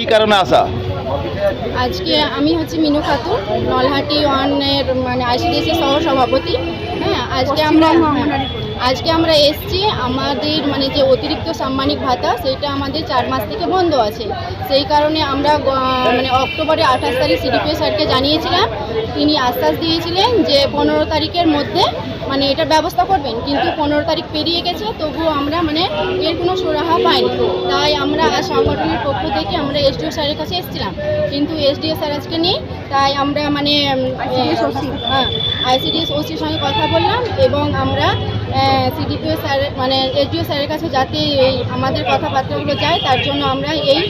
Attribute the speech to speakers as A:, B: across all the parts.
A: কি কারণে আসা?
B: আজকে আমি হচ্ছে মিনু খাতুন নলহাটি ওয়ানের মানে আইসিডিএসের সহ সভাপতি হ্যাঁ আজকে আমরা আজকে আমরা এসছি আমাদের মানে যে অতিরিক্ত সাম্মানিক ভাতা সেটা আমাদের চার মাস থেকে বন্ধ আছে। সেই কারণে আমরা মানে অক্টোবরে আঠাশ তারিখ সিডিপিও স্যারকে জানিয়েছিলাম। তিনি আশ্বাস দিয়েছিলেন যে পনেরো তারিখের মধ্যে মানে এটার ব্যবস্থা করবেন। কিন্তু পনেরো তারিখ পেরিয়ে গেছে তবুও আমরা মানে এর কোনো সুরাহা পাইনি। তাই আমরা আজ সংগঠনের পক্ষ থেকে আমরা এসডিও স্যারের কাছে এসেছিলাম। কিন্তু এসডিও স্যার আজকে নেই তাই আমরা মানে হ্যাঁ আইসিডিএস ওসির সঙ্গে কথা বললাম এবং আমরা সিডিপিও স্যার মানে এসডিও স্যারের কাছে যাতে এই আমাদের কথাবার্তাগুলো যায় তার জন্য আমরা এই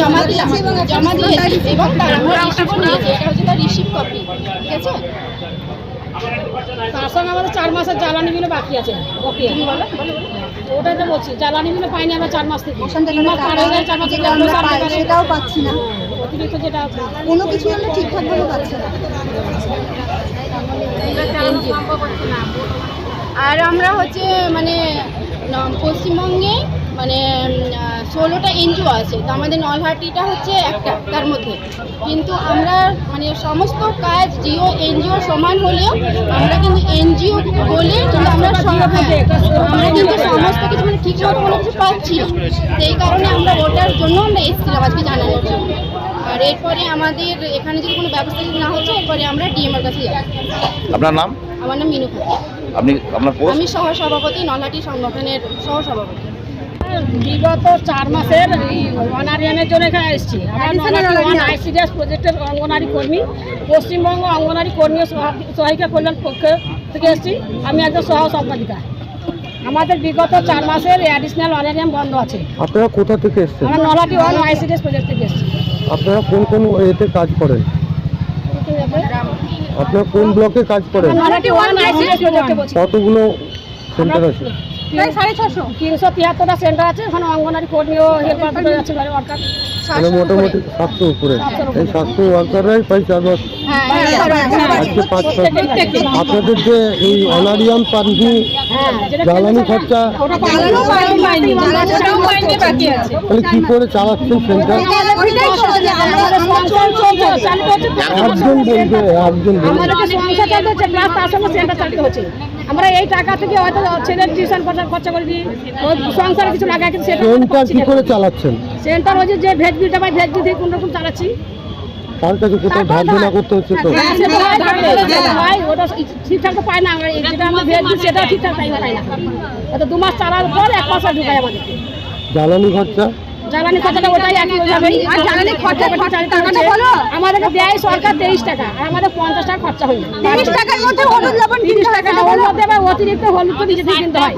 B: জমা দিলাম জমা দিয়েছি এবং তার আমরা রিসিভও নিয়েছি এটা হচ্ছে তার রিসিভ কপি ঠিক আছে?
C: তার সঙ্গে আমাদের চার মাসের জ্বালানি বিলও বাকি আছে
B: বলো।
C: ওটাই তো বলছি জ্বালানি বিলও পাইনি আমরা চার মাস থেকে। চার মাস
D: সেটাও পাচ্ছি না।
C: অতিরিক্ত যেটা আছে।
D: কোনো কিছু আমরা ঠিকঠাকভাবে পাচ্ছি না।
B: আর আমরা হচ্ছে মানে পশ্চিমবঙ্গে মানে ষোলোটা এনজিও আছে। তো আমাদের নলহাটিটা হচ্ছে একটা তার মধ্যে। কিন্তু আমরা মানে সমস্ত কাজ জিও এনজিও সমান হলেও আমরা কিন্তু এনজিও বলে কিন্তু আমরা হ্যাঁ, আমরা কিন্তু সমস্ত কিছু মানে ঠিক মতো কোনো কিছু পাচ্ছি সেই কারণে আমরা ওটার জন্য আমরা এসেছিলাম আজকে জানানোর জন্য। আর এরপরে আমাদের এখানে যদি কোনো ব্যবস্থা যদি না হচ্ছে এরপরে আমরা ডিএমের কাছে যাই
A: আপনার নাম?
B: আমার নাম মিনু
A: আপনি আপনার পোস্ট?
B: আমি সহ সভাপতি নলহাটি সংগঠনের সহ সভাপতি
C: বিগত চার মাসের অনারিয়ানের জন্য এখানে এসেছি। আমরা আইসিডিএস প্রজেক্টের অঙ্গনারী কর্মী। পশ্চিমবঙ্গ অঙ্গনারী কর্মী সহায়িকা কল্যাণ পক্ষ থেকে এসেছি। আমি একজন সহ সম্পাদিকা আমাদের বিগত চার মাসের অ্যাডিশনাল অনারিয়াম বন্ধ আছে।
E: আপনারা কোথা থেকে এসছেন?
C: আমরা নলহাটি ওয়ান আইসিডিএস প্রজেক্ট থেকে এসেছি।
E: আপনারা কোন কোন এতে কাজ করেন? আপনারা কোন ব্লকে কাজ করেন? কতগুলো সেন্টার আছে?
C: প্রায় সাড়ে ছশো। তিনশো তিয়াত্তরটা সেন্টার আছে ওখানে অঙ্গনারী কর্মী হেল্পার আছে ওয়ার্কার।
E: মানে মোটামুটি সাতশো উপরে। এই সাতশো ওয়ার্কাররাই প্রায় চার মাস আজকে পাঁচ আপনাদের যে এই অনারিয়াম
C: হ্যাঁ
E: জ্বালানি খরচা
C: ওটা পাইনি পাইনি ওটাও পাইনি বাকি আছে।
E: তাহলে কি করে চালাচ্ছেন সেন্টার?
C: আমরা এই টাকা থেকে হয়তো ছেলের টিউশন খরচা খরচা করে দিই সংসারে কিছু লাগাই কিন্তু সেটা
E: সেন্টার কি করে চালাচ্ছেন?
C: সেন্টার হচ্ছে যে ভেজ বিলটা পাই ভেজ বিল দিয়ে কোন রকম চালাচ্ছি।
E: তার কাছে কোথাও ধার দেনা করতে হচ্ছে তো?
C: সেটা ওটা ঠিকঠাক তো পাই না সেটাও ঠিকঠাক পাই না। দু মাস চালার পর এক মাস ঢুকায় আমাদের।
E: জ্বালানি খরচা?
C: জ্বালানি খরচাটা ওটাই একই আর জ্বালানি খরচা টাকাটা বলো। আমাদেরকে দেয় সরকার তেইশ টাকা আর আমাদের পঞ্চাশ টাকা খরচা হয়ে
D: তিরিশ টাকার মধ্যে হলুদ লবণ
C: তিরিশ টাকা হলুদ মধ্যে আবার অতিরিক্ত হলুদ তো নিজে থেকে কিনতে হয়।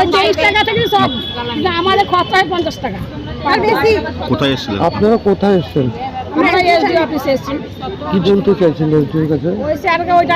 C: ওই তেইশ টাকা থেকে সব আমাদের খরচা হয় পঞ্চাশ টাকা।
D: আর
A: কোথায় এসেছিলেন?
E: আপনারা কোথায় এসছেন?
C: আমরা এসডি অফিসে এসেছি।
E: কি বলতে চাইছেন এসডির কাছে?
C: ওই স্যারকে ওইটা